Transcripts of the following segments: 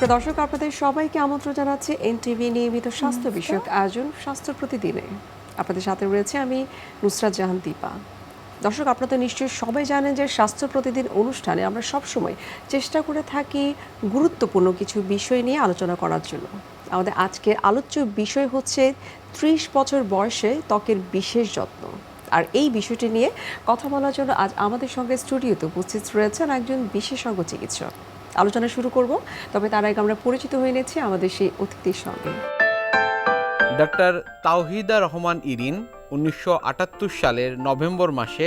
সুপ্রিয় দর্শক আপনাদের সবাইকে আমন্ত্রণ জানাচ্ছি এনটিভি নিয়মিত স্বাস্থ্য বিষয়ক আয়োজন স্বাস্থ্য প্রতিদিনে। আপনাদের সাথে রয়েছে আমি নুসরাত জাহান দীপা। দর্শক আপনারা তো নিশ্চয়ই সবাই জানেন যে স্বাস্থ্য প্রতিদিন অনুষ্ঠানে আমরা সবসময় চেষ্টা করে থাকি গুরুত্বপূর্ণ কিছু বিষয় নিয়ে আলোচনা করার জন্য। আমাদের আজকের আলোচ্য বিষয় হচ্ছে ত্রিশ বছর বয়সে ত্বকের বিশেষ যত্ন। আর এই বিষয়টি নিয়ে কথা বলার জন্য আজ আমাদের সঙ্গে স্টুডিওতে উপস্থিত রয়েছেন একজন বিশেষজ্ঞ চিকিৎসক। আলোচনা শুরু করব। তবে তার আগে আমরা পরিচিত হয়ে নিচ্ছি আমাদের সেই অতিথির সঙ্গে। ডাক্তার তাওহিদা রহমান ইরিন উনিশশো আটাত্তর সালের নভেম্বর মাসে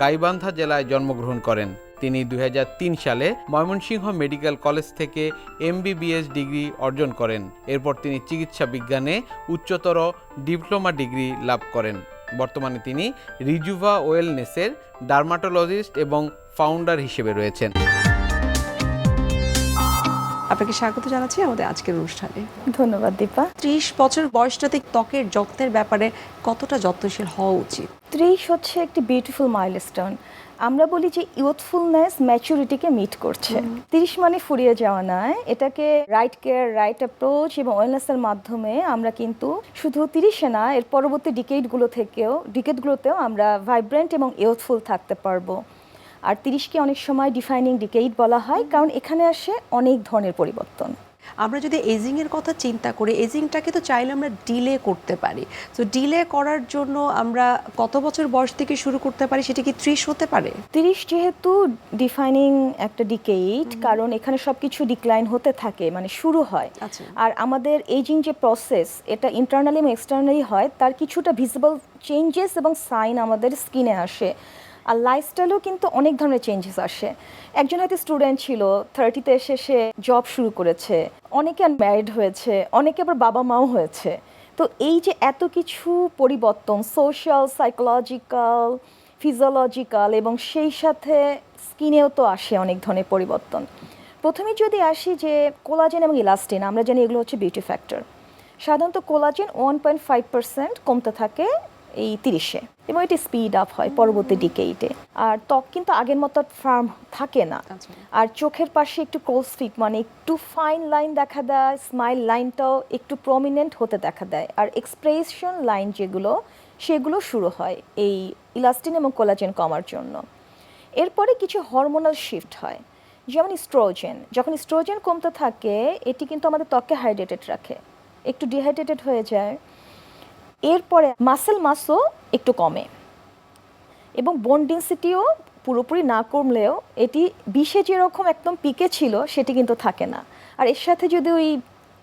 গাইবান্ধা জেলায় জন্মগ্রহণ করেন। তিনি দুই হাজার তিন সালে ময়মনসিংহ মেডিকেল কলেজ থেকে এমবিবিএস ডিগ্রি অর্জন করেন। এরপর তিনি চিকিৎসা বিজ্ঞানে উচ্চতর ডিপ্লোমা ডিগ্রি লাভ করেন। বর্তমানে তিনি রিজুভা ওয়েলনেসের ডার্মাটোলজিস্ট এবং ফাউন্ডার হিসেবে রয়েছেন। আপনাকে স্বাগত জানাচ্ছি আমাদের আজকের অনুষ্ঠানে। ধন্যবাদ দীপা। ত্রিশ বছর বয়সটাতে ত্বকের যত্নের ব্যাপারে কতটা যত্নশীল হওয়া উচিত? ত্রিশ হচ্ছে একটি বিউটিফুল মাইলস্টোন আমরা বলি যে ইউথফুলনেস ম্যাচুরিটিকে মিট করছে। তিরিশ মানে ফুরিয়ে যাওয়া নয়। এটাকে রাইট কেয়ার রাইট অ্যাপ্রোচ এবং ওয়েলনেসের মাধ্যমে আমরা কিন্তু শুধু তিরিশে না এর পরবর্তী ডিকেটগুলো থেকেও ডিকেটগুলোতেও আমরা ভাইব্রেন্ট এবং ইউথফুল থাকতে পারব। আর তিরিশকে অনেক সময় ডিফাইনিং ডিকেট বলা হয় কারণ এখানে আসে অনেক ধরনের পরিবর্তন। আমরা যদি এজিং এর কথা চিন্তা করি এজিংটাকে তো চাইলে আমরা ডিলে করতে পারি। তো ডিলে করার জন্য আমরা কত বছর বয়স থেকে শুরু করতে পারি সেটা কি ত্রিশ হতে পারে? তিরিশ যেহেতু ডিফাইনিং একটা ডিকেট কারণ এখানে সবকিছু ডিক্লাইন হতে থাকে মানে শুরু হয়। আচ্ছা। আর আমাদের এজিং যে প্রসেস এটা ইন্টারনালি এবং এক্সটার্নালি হয় তার কিছুটা ভিজিবল চেঞ্জেস এবং সাইন আমাদের স্কিনে আসে। আর লাইফস্টাইলেও কিন্তু অনেক ধরনের চেঞ্জেস আসে। একজন হয়তো স্টুডেন্ট ছিল থার্টিতে এসে সে জব শুরু করেছে, অনেকে ম্যারিড হয়েছে, অনেকে আবার বাবা মাও হয়েছে। তো এই যে এত কিছু পরিবর্তন সোশ্যাল সাইকোলজিক্যাল ফিজিওলজিক্যাল এবং সেই সাথে স্কিনেও তো আসে অনেক ধরনের পরিবর্তন। প্রথমে যদি আসি যে কোলাজেন এবং ইলাস্টিন আমরা জানি এগুলো হচ্ছে বিউটি ফ্যাক্টর সাধারণত collagen one point five percent কমতে থাকে এই তিরিশে। এবং এটি স্পিড আপ হয় পরবর্তী ডিকেইটে আর ত্বক কিন্তু আগের মতো ফার্ম থাকে না। আর চোখের পাশে একটু ক্লোজ ফিট মানে একটু ফাইন লাইন দেখা দেয় স্মাইল লাইনটাও একটু প্রমিনেন্ট হতে দেখা দেয়। আর এক্সপ্রেশন লাইন যেগুলো সেগুলো শুরু হয় এই ইলাস্টিন এবং কোলাজেন কমার জন্য। এরপরে কিছু হরমোনাল শিফট হয় যেমন স্ট্রোজেন যখন স্ট্রোজেন কমতে থাকে এটি কিন্তু আমাদের ত্বককে হাইড্রেটেড রাখে। একটু ডিহাইড্রেটেড হয়ে যায়। এরপরে মাসেল মাসও একটু কমে। এবং বোন ডেন্সিটিও পুরোপুরি না কমলেও এটি বিশে যেরকম একদম পিকে ছিল, সেটি কিন্তু থাকে না। আর এর সাথে যদি ওই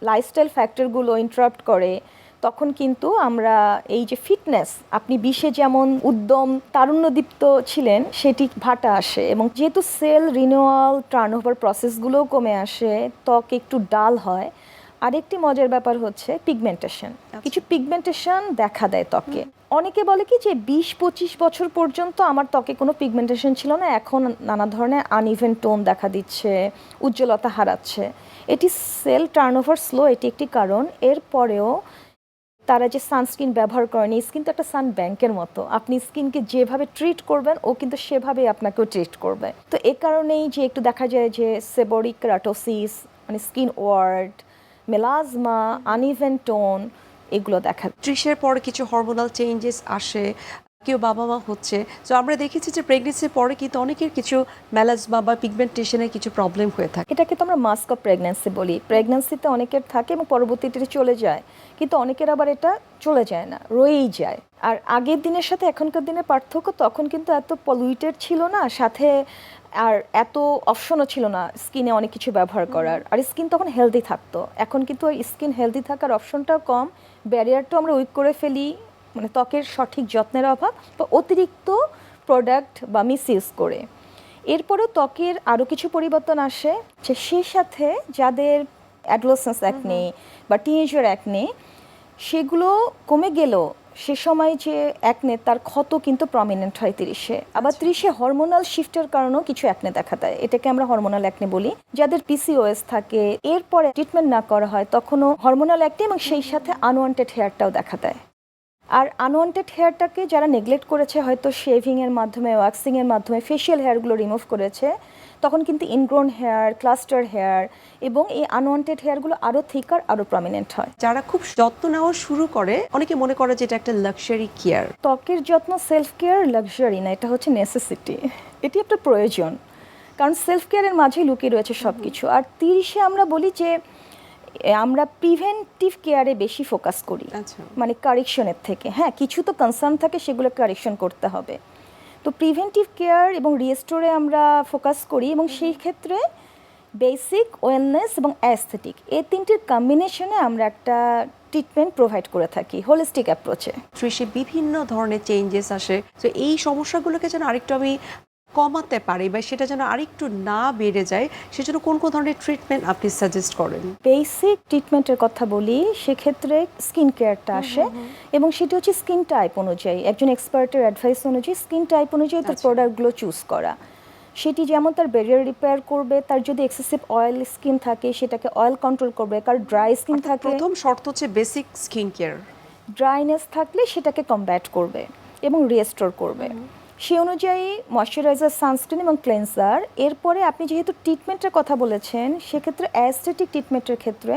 লাইফস্টাইল ফ্যাক্টরগুলো ইন্টারাপ্ট করে, তখন কিন্তু আমরা এই যে ফিটনেস আপনি বিশে যেমন উদ্যম, তারুণ্যদীপ্ত ছিলেন, সেটি ভাটা আসে। এবং যেহেতু সেল রিনিউয়াল টার্নওভার প্রসেসগুলোও কমে আসে, ত্বক একটু ডাল হয় আরেকটি মজার ব্যাপার হচ্ছে পিগমেন্টেশন কিছু পিগমেন্টেশন দেখা দেয় ত্বকে। অনেকে বলে কি যে বিশ পঁচিশ বছর পর্যন্ত আমার ত্বকে কোনো পিগমেন্টেশন ছিল না এখন নানা ধরনের আনইভেন টোন দেখা দিচ্ছে উজ্জ্বলতা হারাচ্ছে। এটি সেল টার্নওভার স্লো এটি একটি কারণ। এরপরেও তারা যে সানস্ক্রিন ব্যবহার করেন স্কিন তো একটা সান ব্যাংকের মতো। আপনি স্কিনকে যেভাবে ট্রিট করবেন ও কিন্তু সেভাবেই আপনাকেও ট্রিট করবে। তো এ কারণেই যে একটু দেখা যায় যে সেবরিক রাটোসিস মানে skin wart melasma uneven tone এগুলো দেখা ত্রিশের পর কিছু হরমোনাল চেঞ্জেস আসে। কেউ বাবা মা হচ্ছে। তো আমরা দেখেছি যে প্রেগনেন্সির পরে কিন্তু অনেকের কিছু ম্যালাজমা বা পিগমেন্টেশনের কিছু প্রবলেম হয়ে থাকে। এটাকে তো আমরা মাস্ক অফ প্রেগন্যান্সি বলি। প্রেগন্যান্সিতে অনেকের থাকে এবং পরবর্তীতে চলে যায়। কিন্তু অনেকের আবার এটা চলে যায় না রয়েই যায়। আর আগের দিনের সাথে এখনকার দিনের পার্থক্য তখন কিন্তু এত পলিউটেড ছিল না সাথে আর এত অপশনও ছিল না স্কিনে অনেক কিছু ব্যবহার করার। আর স্কিন তখন হেলদি থাকতো। এখন কিন্তু স্কিন হেলদি থাকার অপশনটাও কম। ব্যারিয়ারটাও আমরা উইক করে ফেলি। মানে ত্বকের সঠিক যত্নের অভাব বা অতিরিক্ত প্রোডাক্ট বা মিস ইউজ করে। এরপরেও ত্বকের আরও কিছু পরিবর্তন আসে যে সেই সাথে যাদের অ্যাডোলেসেন্স অ্যাকনে বা টিনেজার অ্যাকনে সেগুলো কমে গেলেও সে সময় যে অ্যাকনে তার ক্ষত কিন্তু প্রমিনেন্ট হয় তিরিশে। আবার ত্রিশে হরমোনাল শিফটের কারণেও কিছু অ্যাকনে দেখা দেয়। এটাকে আমরা হরমোনাল অ্যাকনে বলি। যাদের পিসিওএস থাকে এরপরে ট্রিটমেন্ট না করা হয় তখনও হরমোনাল অ্যাকনে এবং সেই সাথে আনওয়ান্টেড হেয়ারটাও দেখা দেয়। আর আনওয়ান্টেড হেয়ারটাকে যারা নেগলেক্ট করেছে হয়তো শেভিংয়ের মাধ্যমে ওয়াক্সিংয়ের মাধ্যমে ফেশিয়াল হেয়ারগুলো রিমুভ করেছে তখন কিন্তু ইনগ্রোন হেয়ার ক্লাস্টার হেয়ার এবং এই আনওয়ান্টেড হেয়ারগুলো আরও থিকার আরও প্রমিনেন্ট হয়। যারা খুব যত্ন নেওয়া শুরু করে অনেকে মনে করে যে এটা একটা লাক্সারি কেয়ার ত্বকের যত্ন সেলফ কেয়ার লাক্সারি না এটা হচ্ছে নেসেসিটি এটি একটা প্রয়োজন। কারণ সেলফ কেয়ারের মাঝেই লুকিয়ে রয়েছে সব কিছু আর তিরিশে আমরা বলি যে আমরা প্রিভেন্টিভ কেয়ারে বেশি ফোকাস করি। আচ্ছা। মানে কারেকশনের থেকে। হ্যাঁ কিছু তো কনসার্ন থাকে সেগুলো কারেকশন করতে হবে। তো প্রিভেন্টিভ কেয়ার এবং রিস্টোরে আমরা ফোকাস করি এবং সেই ক্ষেত্রে বেসিক ওয়েলনেস এবং অ্যাস্থেটিক এই তিনটির কম্বিনেশনে আমরা একটা ট্রিটমেন্ট প্রোভাইড করে থাকি হোলিস্টিক অ্যাপ্রোচে ত্রিশে বিভিন্ন ধরনের চেঞ্জেস আসে। তো এই সমস্যাগুলোকে যেন আরেকটু আমি কমাতে পারি বা সেটা যেন আরেকটু না বেড়ে যায় সেজন্য কোন কোন ধরনের ট্রিটমেন্ট আপনি সাজেস্ট করেন? বেসিক ট্রিটমেন্টের কথা বলি সেক্ষেত্রে স্কিন কেয়ারটা আসে এবং সেটা হচ্ছে স্কিন টাইপ অনুযায়ী। একজন এক্সপার্টের অ্যাডভাইস অনুযায়ী স্কিন টাইপ অনুযায়ী তার আচ্ছা। প্রোডাক্টগুলো চুজ করা। সেটি যেমন তার ব্যারিয়ার রিপেয়ার করবে তার যদি এক্সেসিভ অয়েল স্কিন থাকে সেটাকে অয়েল কন্ট্রোল করবে কারণ ড্রাই স্কিন থাকে প্রথম শর্ত হচ্ছে বেসিক স্কিন কেয়ার ড্রাইনেস থাকলে সেটাকে কমব্যাট করবে এবং রিস্টোর করবে। সে অনুযায়ী ময়শ্চারাইজার সানস্ক্রিন এবং ক্লেন্সার এরপরে আপনি যেহেতু ট্রিটমেন্টের কথা বলেছেন সেক্ষেত্রে অ্যাস্থেটিক ট্রিটমেন্টের ক্ষেত্রে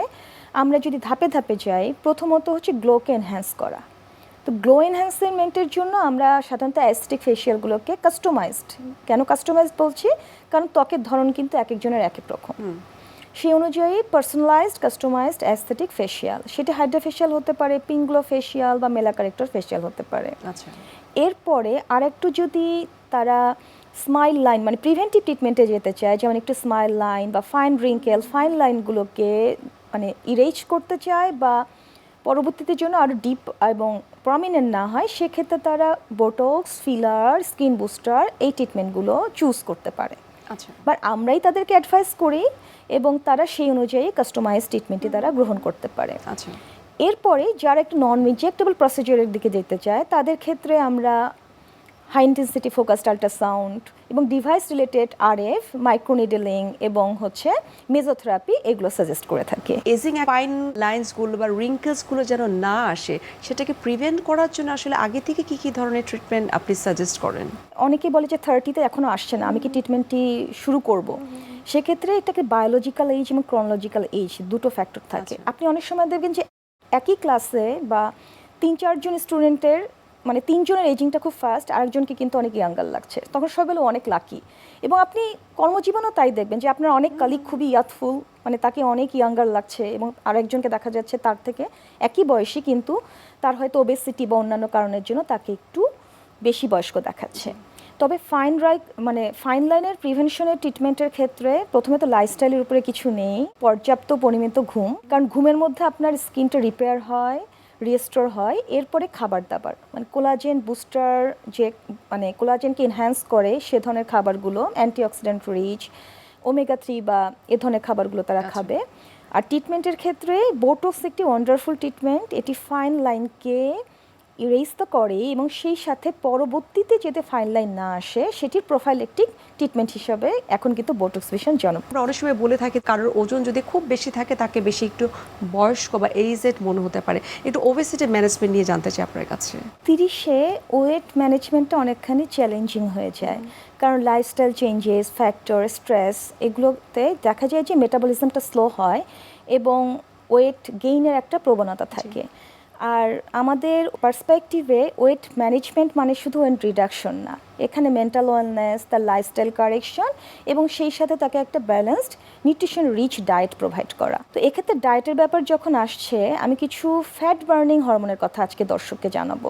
আমরা যদি ধাপে ধাপে যাই প্রথমত হচ্ছে গ্লোকে এনহ্যান্স করা। তো গ্লো এনহ্যান্সমেন্টের জন্য আমরা সাধারণত অ্যাস্থেটিক ফেশিয়ালগুলোকে কাস্টমাইজড কেন কাস্টমাইজড বলছি? কারণ ত্বকের ধরন কিন্তু এক একজনের এক এক রকম। সেই অনুযায়ী পার্সোনালাইজড কাস্টমাইজড অ্যাস্থেটিক ফেশিয়াল সেটা হাইড্রা ফেশিয়াল হতে পারে পিঙ্গলো ফেশিয়াল বা মেলা কারেক্টর ফেশিয়াল হতে পারে। আচ্ছা। এরপরে আরেকটু যদি তারা স্মাইল লাইন মানে প্রিভেন্টিভ ট্রিটমেন্টে যেতে চায় যেমন একটু স্মাইল লাইন বা ফাইন রিঙ্কেল ফাইন লাইনগুলোকে মানে ইরেজ করতে চায় বা পরবর্তীতে জন্য আরও ডিপ এবং প্রমিনেন্ট না হয় সেক্ষেত্রে তারা বোটক্স ফিলার স্কিন বুস্টার এই ট্রিটমেন্টগুলো চুজ করতে পারে। আচ্ছা। বাট আমরাই তাদেরকে অ্যাডভাইস করি এবং তারা সেই অনুযায়ী কাস্টমাইজ ট্রিটমেন্টটি তারা গ্রহণ করতে পারে। আচ্ছা। এরপরে যারা একটু নন ইনজেক্টেবল প্রসিজারের দিকে যেতে চায় তাদের ক্ষেত্রে আমরা হাই ইন্টেন্সিটি ফোকাসড আল্ট্রাসাউন্ড এবং ডিভাইস রিলেটেড আর আরএফ মাইক্রোনিডেলিং এবং হচ্ছে মেজোথেরাপি এগুলো সাজেস্ট করে থাকি। এজিং ফাইন লাইন্সগুলো বা রিঙ্কেলসগুলো যেন না আসে সেটাকে প্রিভেন্ট করার জন্য আসলে আগে থেকে কি কি ধরনের ট্রিটমেন্ট আপনি সাজেস্ট করেন? অনেকে বলে যে থার্টিতে এখনও আসছে না আমি কি ট্রিটমেন্টটি শুরু করব? সেক্ষেত্রে এটাকে বায়োলজিক্যাল এজ এবং ক্রনোলজিক্যাল এজ দুটো ফ্যাক্টর থাকে। আচ্ছা। আপনি অনেক সময় দেখবেন যে একই ক্লাসে বা তিন, চারজন স্টুডেন্টের মানে তিনজনের এজিংটা খুব ফাস্ট আরেকজনকে কিন্তু অনেক ইয়াঙ্গার লাগছে। তখন সবাই অনেক লাকি এবং আপনি কর্মজীবনও তাই দেখবেন যে আপনার অনেক কালিক খুবই ইয়াথফুল মানে তাকে অনেক ইয়াঙ্গার লাগছে এবং আরেকজনকে দেখা যাচ্ছে তার থেকে একই বয়সী, কিন্তু তার হয়তো ওবেসিটি বা অন্যান্য কারণের জন্য তাকে একটু বেশি বয়স্ক দেখাচ্ছে। তবে ফাইন রাই মানে ফাইন লাইনের প্রিভেনশনের ট্রিটমেন্টের ক্ষেত্রে প্রথমে তো লাইফস্টাইলের উপরে কিছু নেই পর্যাপ্ত পরিমিত ঘুম কারণ ঘুমের মধ্যে আপনার স্কিনটা রিপেয়ার হয় রিস্টোর হয় এরপরে খাবার দাবার মানে কোলাজেন বুস্টার যে মানে কোলাজেনকে এনহ্যান্স করে সে ধরনের খাবারগুলো অ্যান্টিঅক্সিডেন্ট রিচ ওমেগা থ্রি বা এ ধরনের খাবারগুলো তারা খাবে। আর ট্রিটমেন্টের ক্ষেত্রে বোটোক্স একটি ওয়ান্ডারফুল ট্রিটমেন্ট এটি ফাইন লাইনকে ইরেজ তো করে এবং সেই সাথে পরবর্তীতে যাতে ফাইন লাইন না আসে সেটির প্রোফাইলেকটিক ট্রিটমেন্ট হিসাবে এখন কিন্তু বোটক্স ভীষণ জনপ্রিয় অনেক সময় বলে থাকি কারোর ওজন যদি খুব বেশি থাকে তাকে বেশি একটু বয়স্ক বা এইজেড মনে হতে পারে। একটু ওবেসিটি ম্যানেজমেন্ট নিয়ে জানতে চাই আপনার কাছে। তিরিশে ওয়েট ম্যানেজমেন্টটা অনেকখানি চ্যালেঞ্জিং হয়ে যায়। কারণ লাইফস্টাইল চেঞ্জেস ফ্যাক্টর স্ট্রেস এগুলোতে দেখা যায় যে মেটাবলিজমটা স্লো হয় এবং ওয়েট গেইনের একটা প্রবণতা থাকে। আর আমাদের পার্সপেক্টিভে ওয়েট ম্যানেজমেন্ট মানে শুধু ওয়েট রিডাকশন না, এখানে মেন্টাল ওয়েলনেস তার লাইফস্টাইল কারেকশন এবং সেই সাথে তাকে একটা balanced nutrition rich diet provide করা। তো এক্ষেত্রে ডায়েটের ব্যাপার যখন আসছে, আমি কিছু ফ্যাট বার্নিং হরমোনের কথা আজকে দর্শককে জানাব।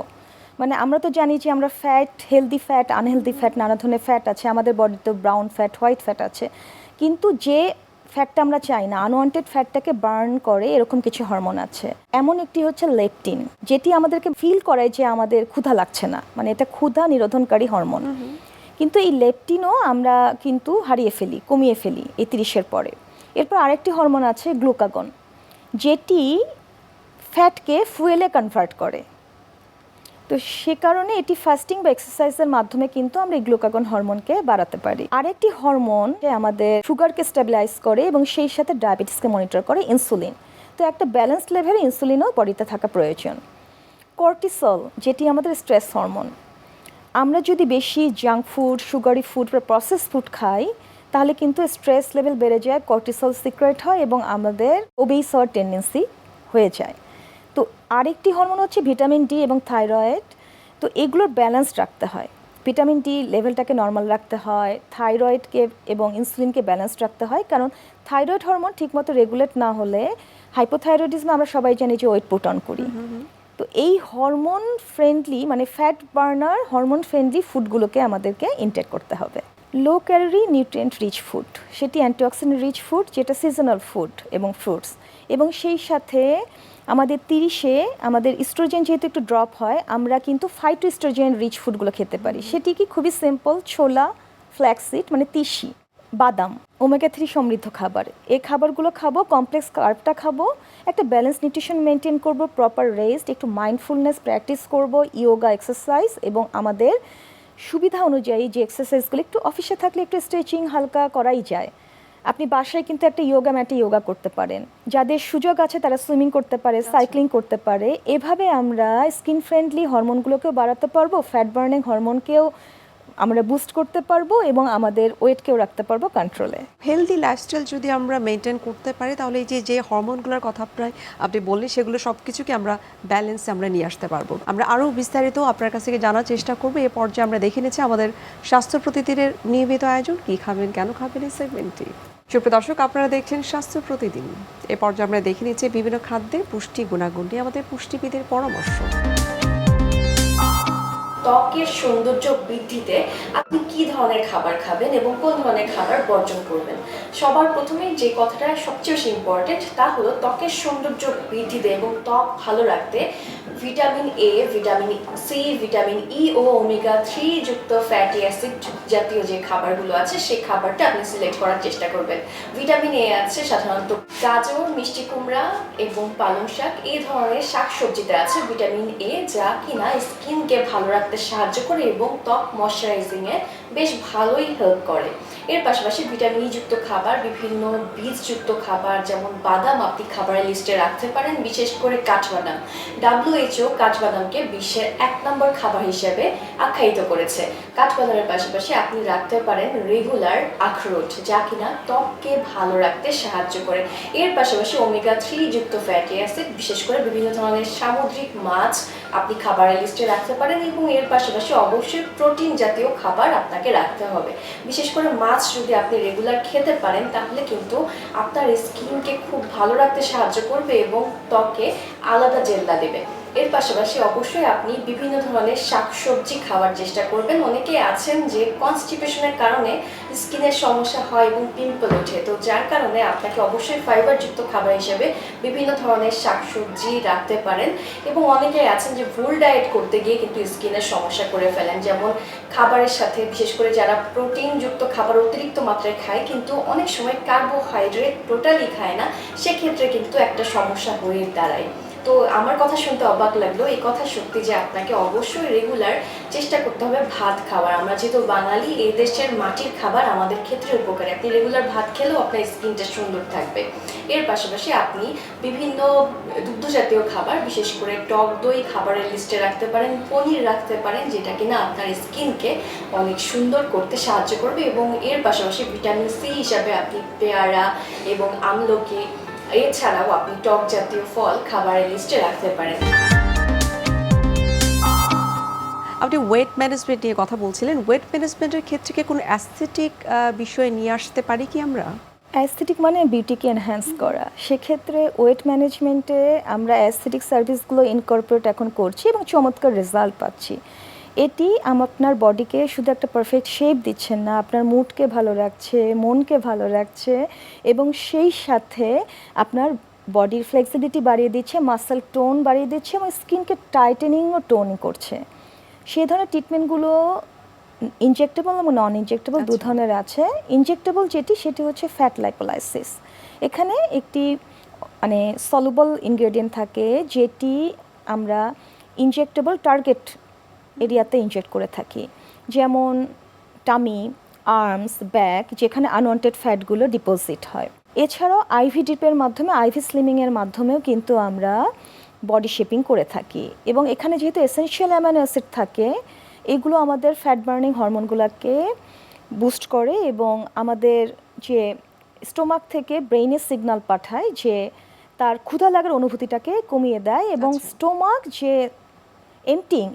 মানে আমরা তো জানি যে আমরা fat healthy fat unhealthy fat নানা ধরনের ফ্যাট আছে, আমাদের বডিতে ব্রাউন ফ্যাট হোয়াইট ফ্যাট আছে। কিন্তু যে ফ্যাটটা আমরা চাই না আনওয়ান্টেড ফ্যাটটাকে বার্ন করে এরকম কিছু হরমোন আছে। এমন একটি হচ্ছে লেপটিন যেটি আমাদেরকে ফিল করায় যে আমাদের ক্ষুধা লাগছে না মানে এটা ক্ষুধা নিরোধনকারী হরমোন কিন্তু এই লেপটিনও আমরা কিন্তু হারিয়ে ফেলি কমিয়ে ফেলি এই তিরিশের পরে। এরপর আরেকটি হরমোন আছে গ্লুকাগন যেটি ফ্যাটকে ফুয়েলে কনভার্ট করে। তো সে কারণে এটি ফাস্টিং বা এক্সারসাইজের মাধ্যমে কিন্তু আমরা এই গ্লুকাগন হরমোনকে বাড়াতে পারি। আরেকটি হরমোন আমাদের সুগারকে স্টেবিলাইজ করে এবং সেই সাথে ডায়াবেটিসকে মনিটর করে ইনসুলিন তো একটা ব্যালেন্স লেভেলে ইনসুলিনও বডিতে থাকা প্রয়োজন। কর্টিসল যেটি আমাদের স্ট্রেস হরমোন আমরা যদি বেশি জাঙ্ক ফুড সুগারি ফুড বা প্রসেস ফুড খাই, তাহলে কিন্তু স্ট্রেস লেভেল বেড়ে যায় কর্টিসল সিক্রেট হয় এবং আমাদের ওবেইস হওয়ার টেন্ডেন্সি হয়ে যায়। তো আরেকটি হরমোন হচ্ছে ভিটামিন ডি এবং থাইরয়েড তো এগুলোর ব্যালেন্স রাখতে হয়। ভিটামিন ডি লেভেলটাকে নর্মাল রাখতে হয় থাইরয়েডকে এবং ইনসুলিনকে ব্যালেন্স রাখতে হয়। কারণ থাইরয়েড হরমোন ঠিকমতো রেগুলেট না হলে হাইপোথাইরয়েডিজমে আমরা সবাই জানি যে ওয়েট পুট অন করি। তো এই হরমোন ফ্রেন্ডলি মানে ফ্যাট বার্নার হরমোন ফ্রেন্ডলি ফুডগুলোকে আমাদেরকে ইনটেক করতে হবে। Low calorie nutrient rich food সেটি অ্যান্টিঅক্সিডেন্ট রিচ ফুড যেটা সিজনাল ফুড এবং ফ্রুটস এবং সেই সাথে আমাদের তিরিশে আমাদের ইস্ট্রোজেন যেহেতু একটু ড্রপ হয়, আমরা কিন্তু ফাইটো ইস্ট্রোজেন রিচ ফুডগুলো খেতে পারি। সেটি কি খুবই সিম্পল ছোলা ফ্ল্যাক্সিড মানে তিসি, বাদাম ওমেগা থ্রি সমৃদ্ধ খাবার। এই খাবারগুলো খাব কমপ্লেক্স কার্বটা খাব, একটা ব্যালেন্স নিউট্রিশন মেনটেন করব প্রপার রেস্ট একটু মাইন্ডফুলনেস প্র্যাকটিস করব ইয়োগা এক্সারসাইজ এবং আমাদের সুবিধা অনুযায়ী যে এক্সারসাইজগুলো একটু অফিসে থাকলে একটু স্ট্রেচিং হালকা করাই যায়। আপনি বাসায় কিন্তু একটা ইয়োগা ম্যাটে ইয়োগা করতে পারেন। যাদের সুযোগ আছে তারা সুইমিং করতে পারে সাইক্লিং করতে পারে। এভাবে আমরা স্কিন ফ্রেন্ডলি হরমোনগুলোকেও বাড়াতে পারব ফ্যাট বার্নিং হরমোনকেও আমরা বুস্ট করতে পারব এবং আমাদের ওয়েটকেও রাখতে পারব কন্ট্রোলে হেলদি লাইফস্টাইল যদি আমরা মেনটেন করতে পারি, তাহলে এই যে যে হরমোনগুলোর কথা প্রায় আপনি বললেন, সেগুলো সব কিছুকে আমরা ব্যালেন্সে আমরা নিয়ে আসতে পারব। আমরা আরও বিস্তারিত আপনার কাছ থেকে জানার চেষ্টা করব। এ পর্যায়ে আমরা দেখে নিচ্ছি আমাদের স্বাস্থ্য প্রতিদিনের নিয়মিত আয়োজন। কী খাবেন, কেন খাবেন এই সেগমেন্টটি সুপ্রিয় দর্শক, আপনারা দেখছেন স্বাস্থ্য প্রতিদিন। এ পর্যায়ে আমরা দেখে নিচ্ছি বিভিন্ন খাদ্যের পুষ্টি গুণাগুণ নিয়ে আমাদের পুষ্টিবিদের পরামর্শ। ত্বকের সৌন্দর্য বৃদ্ধিতে আপনি কি ধরনের খাবার খাবেন এবং কোন ধরনের খাবার বর্জন করবেন। সবার প্রথমে যে কথাটা সবচেয়ে বেশি ইম্পর্টেন্ট তা হলো ত্বকের সৌন্দর্য বৃদ্ধিতে এবং ত্বক ভালো রাখতে vitamin A vitamin C vitamin E ও ওমেগা থ্রি যুক্ত ফ্যাটি অ্যাসিড জাতীয় যে খাবারগুলো আছে সেই খাবারটা আপনি সিলেক্ট করার চেষ্টা করবেন। ভিটামিন এ আছে সাধারণত গাজর, মিষ্টি কুমড়া এবং পালং শাক এই ধরনের শাক সবজিতে আছে ভিটামিন এ যা কিনা স্কিনকে ভালো রাখতে সাহায্য করে এবং ত্বক ময়শ্চারাইজিং এ বেশ ভালোই হেল্প করে। এর পাশাপাশি ভিটামিন যুক্ত খাবার, বিভিন্ন বীজযুক্ত খাবার, যেমন বাদাম আপনি খাবারের লিস্টে রাখতে পারেন, বিশেষ করে কাঠবাদাম। ডাব্লিউএইচও কাঠবাদামকে বিশ্বের এক নম্বর খাবার হিসেবে আখ্যায়িত করেছে। কাঠবাদামের পাশাপাশি আপনি রাখতে পারেন রেগুলার আখরোট, যা কিনা ত্বককে ভালো রাখতে সাহায্য করে। এর পাশাপাশি ওমেগা থ্রি যুক্ত ফ্যাটি অ্যাসিড বিশেষ করে বিভিন্ন ধরনের সামুদ্রিক মাছ আপনি খাবারের লিস্টে রাখতে পারেন এবং এর পাশাপাশি অবশ্যই প্রোটিন জাতীয় খাবার আপনাকে রাখতে হবে। বিশেষ করে মাছ যদি আপনি রেগুলার খেতে পারেন, তাহলে কিন্তু আপনার স্কিনকে খুব ভালো রাখতে সাহায্য করবে এবং ত্বকে আলাদা জেল্লা দেবে। এর পাশাপাশি অবশ্যই আপনি বিভিন্ন ধরনের শাকসবজি খাওয়ার চেষ্টা করবেন। অনেকে আছেন যে কনস্টিপেশনের কারণে স্কিনের সমস্যা হয় এবং পিম্পল ওঠে। তো যার কারণে আপনাকে অবশ্যই ফাইবারযুক্ত খাবার হিসেবে বিভিন্ন ধরনের শাকসবজি রাখতে পারেন এবং অনেকে আছেন যে ভুল ডায়েট করতে গিয়ে কিন্তু স্কিনের সমস্যা করে ফেলেন। যেমন খাবারের সাথে বিশেষ করে যারা প্রোটিনযুক্ত খাবার অতিরিক্ত মাত্রায় খায় কিন্তু অনেক সময় কার্বোহাইড্রেট টোটালি খায় না, সেক্ষেত্রে কিন্তু একটা সমস্যা হয়ে দাঁড়ায়। তো আমার কথা শুনতে অবাক লাগল। এই কথা সত্যি যে আপনাকে অবশ্যই রেগুলার চেষ্টা করতে হবে ভাত খাওয়ার। আমরা যেহেতু বাঙালি, এই দেশের মাটির খাবার আমাদের ক্ষেত্রে উপকারী। আপনি রেগুলার ভাত খেলেও আপনার স্কিনটা সুন্দর থাকবে। এর পাশাপাশি আপনি বিভিন্ন দুগ্ধ জাতীয় খাবার, বিশেষ করে টক দই খাবারের লিস্টে রাখতে পারেন, পনির রাখতে পারেন, যেটা কিনা আপনার স্কিনকে অনেক সুন্দর করতে সাহায্য করবে এবং এর পাশাপাশি ভিটামিন সি হিসাবে আপনি পেয়ারা এবং আমলকি এছাড়াও আপনি টক জাতীয় ফল খাবারের লিস্টে রাখতে পারেন। আপনি ওয়েট ম্যানেজমেন্ট নিয়ে কথা বলছিলেন। ওয়েট ম্যানেজমেন্টের ক্ষেত্রে কি কোনো অ্যাস্থেটিক বিষয়ে নিয়ে আসতে পারি কি আমরা? অ্যাস্থেটিক মানে বিউটিকে এনহ্যান্স করা। সেক্ষেত্রে ওয়েট ম্যানেজমেন্টে আমরা অ্যাস্থেটিক সার্ভিসগুলো ইনকর্পোরেট এখন করছি এবং চমৎকার রেজাল্ট পাচ্ছি। এটি আম- আপনার বডিকে শুধু একটা পারফেক্ট শেপ দিচ্ছেন না আপনার মুডকে ভালো রাখছে মনকে ভালো রাখছে এবং সেই সাথে আপনার বডির ফ্লেক্সিবিলিটি বাড়িয়ে দিচ্ছে মাসেল টোন বাড়িয়ে দিচ্ছে এবং স্কিনকে টাইটেনিং ও টোনিং করছে। সেই ধরনের ট্রিটমেন্টগুলো ইনজেক্টেবল এবং নন ইনজেক্টেবল দু আচ্ছা। ধরনের আছে। ইনজেক্টেবল যেটি সেটি হচ্ছে ফ্যাট লাইপোলাইসিস এখানে একটি মানে সলুবল ইনগ্রেডিয়েন্ট থাকে যেটি আমরা ইনজেক্টেবল টার্গেট এরিয়াতে ইনজেক্ট করে থাকি। যেমন টামি আর্মস ব্যাক যেখানে আনওয়ান্টেড ফ্যাটগুলো ডিপোজিট হয়। এছাড়াও আইভি ডিপের মাধ্যমে আইভি স্লিমিংয়ের মাধ্যমেও কিন্তু আমরা বডি শেপিং করে থাকি। এবং এখানে যেহেতু এসেনশিয়াল অ্যামাইনো অ্যাসিড থাকে এগুলো আমাদের ফ্যাট বার্নিং হরমোনগুলোকে বুস্ট করে এবং আমাদের যে স্টোমাক থেকে ব্রেইনে সিগন্যাল পাঠায় যে তার ক্ষুধা লাগার অনুভূতিটাকে কমিয়ে দেয় এবং স্টোমাক যে এমটিং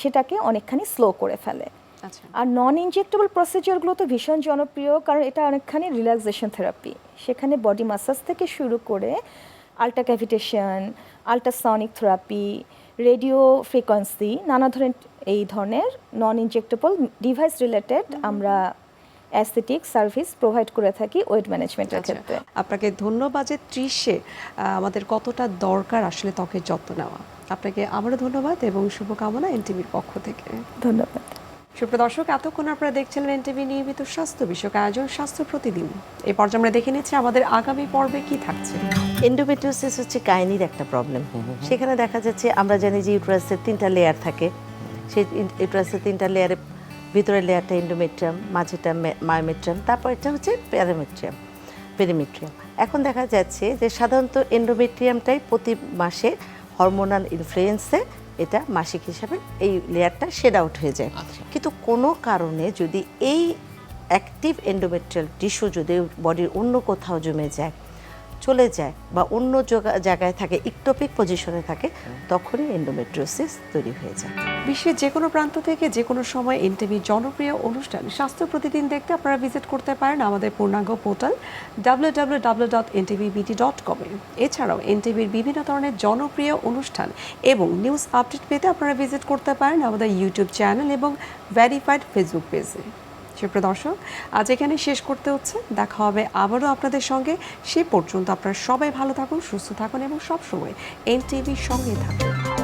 সেটাকে অনেকখানি স্লো করে ফেলে। আচ্ছা। আর নন ইনজেক্টেবল প্রসিজিওরগুলো তো ভীষণ জনপ্রিয় কারণ এটা অনেকখানি রিল্যাক্সেশন থেরাপি সেখানে বডি মাসাজ থেকে শুরু করে ultra cavitation ultrasonic therapy radio frequency নানা ধরনের এই ধরনের নন ইনজেক্টেবল ডিভাইস রিলেটেড আমরা অ্যাস্থেটিক সার্ভিস প্রোভাইড করে থাকি ওয়েট ম্যানেজমেন্টের আচ্ছা। ক্ষেত্রে। আপনাকে ধন্যবাদ যে ত্রিশে আমাদের কতটা দরকার আসলে ত্বকের যত্ন নেওয়া। আপনাকে আবারও ধন্যবাদ এবং শুভকামনা এনটিভির পক্ষ থেকে। ধন্যবাদ। সুপ্রিয় দর্শক এতক্ষণ আপনারা দেখছিলেন এনটিভি নিয়মিত স্বাস্থ্য বিষয়ক আয়োজন স্বাস্থ্য প্রতিদিন। এই পর্যায়ে আমরা দেখে নিচ্ছি আমাদের আগামী পর্বে কি থাকছে। এন্ডোমেট্রিওসিস হচ্ছে কাহিনীর একটা প্রবলেম সেখানে দেখা যাচ্ছে আমরা জানি যে ইউট্রাসের তিনটা লেয়ার থাকে। সেই ইউট্রাসের তিনটা লেয়ারে ভিতরের লেয়ারটা এন্ডোমেট্রিয়াম মাঝেটা মায়োমেট্রিয়াম তারপর এটা হচ্ছে প্যারামেট্রিয়াম পেরিমেট্রিয়াম এখন দেখা যাচ্ছে যে সাধারণত এন্ডোমেট্রিয়ামটাই প্রতি মাসে হরমোনাল ইনফ্লুয়েন্সে এটা মাসিক হিসাবে এই লেয়ারটা শেড আউট হয়ে যায়। কিন্তু কোনো কারণে যদি এই অ্যাক্টিভ এন্ডোমেট্রিয়াল টিস্যু যদি বডির অন্য কোথাও জমে যায় চলে যায় বা অন্য জায়গায় থাকে ইকটোপিক পজিশনে থাকে, তখনই এন্ডোমেট্রিওসিস তৈরি হয়ে যায়। বিশ্বের যে কোনো প্রান্ত থেকে যে কোনো সময় এনটিভির জনপ্রিয় অনুষ্ঠান, স্বাস্থ্য প্রতিদিন দেখতে আপনারা ভিজিট করতে পারেন আমাদের পূর্ণাঙ্গ portal W W W dot NTVBD dot এছাড়াও এনটিভির বিভিন্ন ধরনের জনপ্রিয় অনুষ্ঠান এবং নিউজ আপডেট পেতে আপনারা ভিজিট করতে পারেন আমাদের ইউটিউব চ্যানেল এবং ভেরিফাইড ফেসবুক পেজে সুপ্রিয় দর্শক, আজ এখানে শেষ করতে হচ্ছে। দেখা হবে আবারও আপনাদের সঙ্গে। সে পর্যন্ত আপনারা সবাই ভালো থাকুন, সুস্থ থাকুন এবং সবসময় এনটিভির সঙ্গে থাকুন।